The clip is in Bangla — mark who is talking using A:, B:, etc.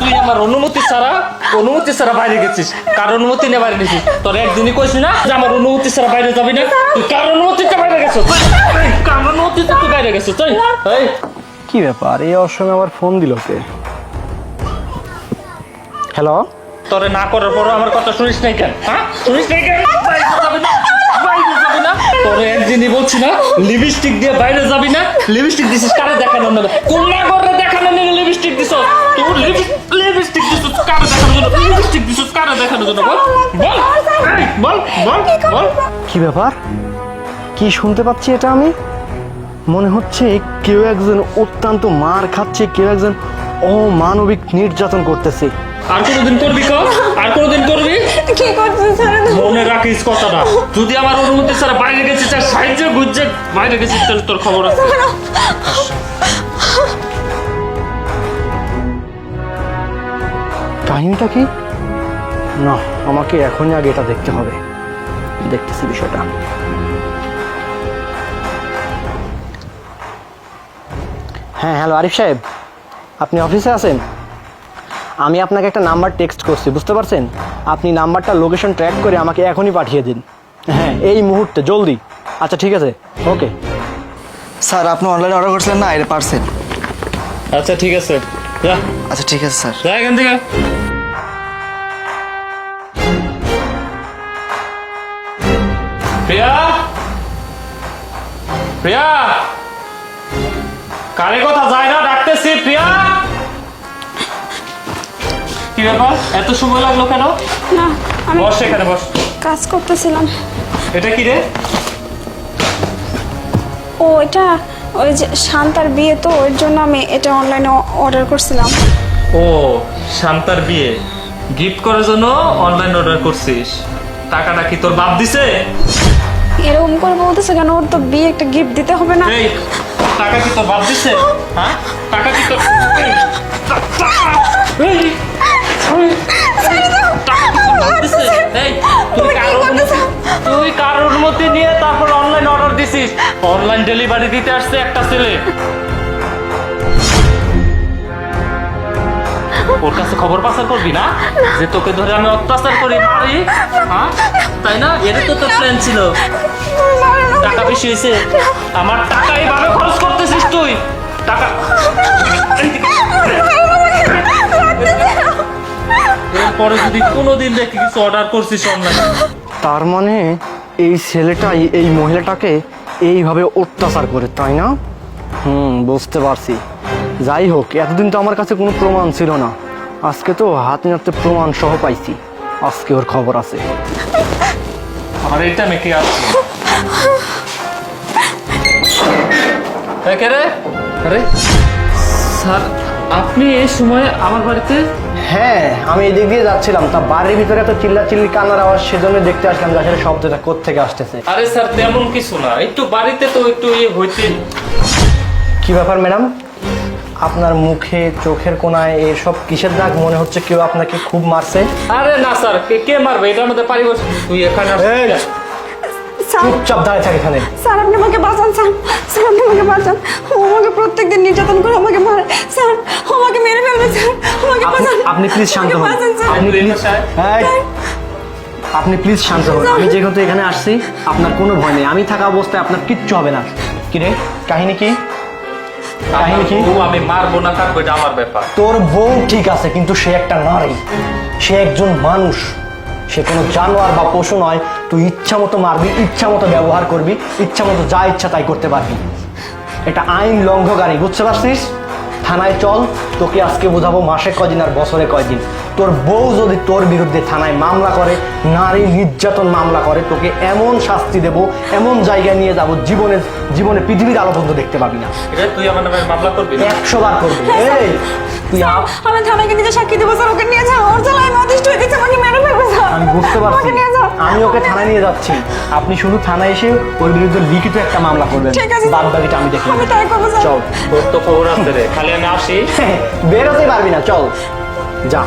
A: তুই আমার অনুমতি ছাড়া অনুমতি ছাড়া বাইরে গেছিস। কার অনুমতি নিয়ে বাইরে গেছিস? তোর একদিনই কইছি না যে আমার অনুমতি ছাড়া বাইরে যাবি না। তুই কার অনুমতিতে বাইরে গেছিস কার অনুমতিতে তুই বাইরে গেছিস? তুই এই।
B: কি ব্যাপার? এই অসময়ে আবার ফোন দিল কে? হ্যালো?
A: তোরে না করার পর আমার কথা শুনিস নাই কেন? হ্যাঁ? শুনিস নাই কেন? বাইরে যাবি না? বাইরে যাবি না? তোরে একদিনই বলছি না? লিপস্টিক দিয়ে বাইরে যাবি না? লিপস্টিক দিছিস কারে দেখানো না কোন না করে দেখানো নেই লিপস্টিক দিছ তোর লিপস্টিক দিছিস কারে দেখানোর জন্য? লিপস্টিক দিছিস কারে দেখানোর জন্য বল? বল। বল বল বল।
B: কি ব্যাপার? কি শুনতে পাচ্ছি এটা আমি? মনে হচ্ছে কেউ একজন অত্যন্ত মার খাচ্ছে, কেউ একজন অমানবিক নির্যাতন করতেছে।
A: আর কোনোদিন করবি কর আর কোনোদিন করবি?
C: কি করছেন স্যার
A: মনে রাখিস কথাটা। যদি আমার অনুমতি ছাড়া বাইরে গেছিস আর সাহায্য গুজ্জে বাইরে গেছিস তাহলে তোর খবর আছে।
B: কাহিনীটা কি? না আমাকে এখনই আগে এটা দেখতে হবে। দেখতেছি বিষয়টা হ্যাঁ হ্যালো আরিফ সাহেব আপনি অফিসে আছেন? আমি আপনাকে একটা নাম্বার টেক্সট করছি বুঝতে পারছেন? আপনি নাম্বারটা লোকেশন ট্র্যাক করে আমাকে এখনই পাঠিয়ে দিন। হ্যাঁ এই মুহূর্তে জলদি। আচ্ছা ঠিক আছে। ওকে
D: স্যার আপনি অনলাইনে অর্ডার করছিলেন না এর পার্সেল
A: আচ্ছা ঠিক আছে। যা।
D: আচ্ছা ঠিক আছে স্যার।
A: যা এখান থেকে। প্রিয়া? প্রিয়া? কারে কথা যায় না ডাকতেছি প্রিয়া? কি ব্যাপার? এত সময় লাগল কেন?
C: না আমি
A: বস এখানে বস।
C: কাজ করতেছিলাম।
A: এটা কি রে?
C: ও এটা ওই যে শান্তার বিয়ে তো ওর জন্য আমি এটা অনলাইনে অর্ডার করছিলাম।
A: ও শান্তার বিয়ে। গিফট করার জন্য অনলাইন অর্ডার করছিস। টাকাটা কি তোর বাপ দিছে?
C: এরকম করে বলতেছে কেন? ওর তো বিয়ে একটা গিফট দিতে হবে না।
A: এই টাকা কি তোর বাপ দিছে? হ্যাঁ? টাকা কি তোর এই, অনলাইন ডেলিভারি দিতে আসছে একটা ছেলে। ওর কাছে খবর পাচার করবি না? যে তোকে ধরে আমি অত্যাচার করি, মারি। হ্যাঁ? তাই না? এটা তো তোর প্ল্যান ছিল। টাকা বেশি হয়েছে। আমার টাকা এইভাবে খরচ করতেছিস তুই। টাকা এরপরে যদি কোনোদিন দেখি কিছু অর্ডার করছিস অনলাইন
B: তার মানে এই ছেলেটাই, এই মহিলাটাকে এইভাবে অত্যাচার করে, তাই না? হুম, বুঝতে পারছি। যাই হোক, এতদিন তো আমার কাছে কোনো প্রমাণ ছিল না। আজকে তো হাতে নাতে প্রমাণ সহ পাইছি। আজকে ওর খবর আছে।
A: এটা মেকে রে? আরে, স্যার আপনি এই সময় আমার বাড়িতে?
B: হ্যাঁ আমি এদিক দিয়ে যাচ্ছিলাম। তা বাড়ির ভিতরে এত চিল্লা চিল্লি কান্নার আওয়াজ সেজন্য দেখতে আসলাম যে আসলে শব্দটা কোত্থেকে আসতেছে।
A: আরে স্যার তেমন কিছু না। একটু বাড়িতে তো একটু ইয়ে হইতে
B: কি ব্যাপার ম্যাডাম? আপনার মুখে চোখের কোনায় এসব কিসের দাগ? মনে হচ্ছে কেউ আপনাকে খুব মারছে।
A: আরে না স্যার কে কে মারবে? এটার মধ্যে পারিবর্ষিক তুই এখানে
B: চুপচাপ দাঁড়িয়ে থাকে এখানে।
C: স্যার আপনি আমাকে বাঁচান স্যার। স্যার আপনি আমাকে বাঁচান। ও আমাকে প্রত্যেকদিন নির্যাতন করে আমাকে মারে। স্যার আমাকে মেরে ফেলবে স্যার। আমাকে বাঁচান।
B: আপনি প্লিজ শান্ত হন। আপনি
A: রেহানা
B: প্লিজ
A: সাহেব।
B: আপনি প্লিজ শান্ত হন। আমি যেহেতু এখানে আসছি আপনার কোনো ভয় নেই। আমি থাকা অবস্থায় আপনার কিচ্ছু হবে না। কি রে? কাহিনী কি? কাহিনী কি?
A: আমি মারবো না থাকব এটা আমার ব্যাপার।
B: তোর বউ ঠিক আছে কিন্তু সে একটা নারী। সে একজন মানুষ। সে কোনো জানোয়ার বা পশু নয়। তুই ইচ্ছা মতো মারবি ইচ্ছা মতো ব্যবহার করবি ইচ্ছা মতো যা ইচ্ছা তাই করতে পারবি। এটা আইন লঙ্ঘকারী বুঝতে পারছিস? থানায় চল তোকে আজকে বোঝাবো মাসে কয়দিন আর বছরে কয়দিন। তোর বউ যদি তোর বিরুদ্ধে থানায় মামলা করে নারী নির্যাতন মামলা করে তোকে এমন শাস্তি দেব এমন জায়গায় নিয়ে যাব জীবনে জীবনে পৃথিবীর আলো পর্যন্ত দেখতে পাবি না।
A: তুই আমার নামে মামলা করবি
B: একশো বার করবি। এই তুই
C: আমি থানাকে নিজে সাক্ষী দেবো স্যার ওকে নিয়ে যাও। ওর জ্বালায় আমি অতিষ্ঠ হয়ে গেছি আমাকে মেরে ফেলবে স্যার।
B: আমি বুঝতে পারছি। আমি ওকে থানায় নিয়ে যাচ্ছি। আপনি শুধু থানায় এসে ওর বিরুদ্ধে লিখিত একটা মামলা করবেন।
C: ঠিক আছে
B: বাদ বাকিটা আমি দেখি
C: আমি তাই করব
B: চল।
A: তোর তো খবর আছে রে। খালি আমি আসি।
B: বেরোতে পারবি না চল। যা।